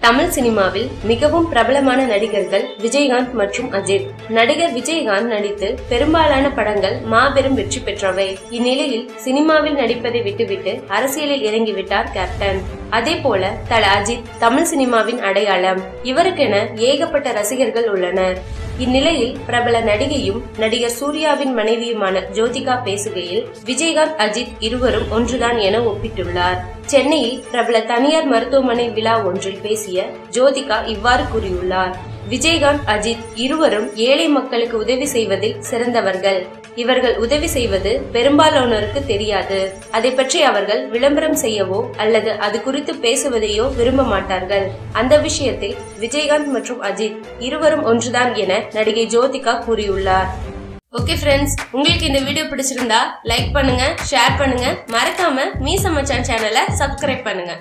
தமிழ் சினிமாவில் மிகவும் பிரபலமான நடிகர்கள் விஜயகாந்த் மற்றும் அஜித். நடிகர் விஜயகாந்த் நடித்து பெரும்பாலான படங்கள் மாபெரும் வெற்றி பெற்றவை. இந்நிலையில் சினிமாவில் நடிப்பதை விட்டுவிட்டு அரசியலில் இறங்கிவிட்டார் கேப்டன் அதே போல தல அஜித் தமிழ் சினிமாவின் அடையாளம். இவருக்கென ஏகப்பட்ட ரசிகர்கள் உள்ளனர். இந்நிலையில் பிரபல நடிகையும் நடிகர் சூர்யாவின் மனைவியுமான ஜோதிகா பேசுகையில் விஜயகாந்த் அஜித் இருவரும் ஒன்றுதான் என ஒப்பிட்டுள்ளார். சென்னையில் பிரபல தனியார் மருத்துவமனை விழா ஒன்றில் பேசிய ஜோதிகா இவ்வாறு கூறியுள்ளார். விஜயகாந்த் அஜித் இருவரும் ஏழை மக்களுக்கு உதவி செய்வதில் சிறந்தவர்கள். இவர்கள் உதவி செய்வது பெரும்பாலானோருக்கு தெரியாது. அதை பற்றி அவர்கள் விளம்பரம் செய்யவோ அல்லது அது குறித்து பேசுவதையோ விரும்ப மாட்டார்கள். அந்த விஷயத்தில் விஜயகாந்த் மற்றும் அஜித் இருவரும் ஒன்றுதான் என நடிகை ஜோதிகா கூறியுள்ளார். ஓகே ஃப்ரெண்ட்ஸ் உங்களுக்கு இந்த வீடியோ பிடிச்சிருந்தா லைக் பண்ணுங்க ஷேர் பண்ணுங்க. மறக்காம மீ சமச்சான் சேனலை சப்ஸ்கிரைப் பண்ணுங்க.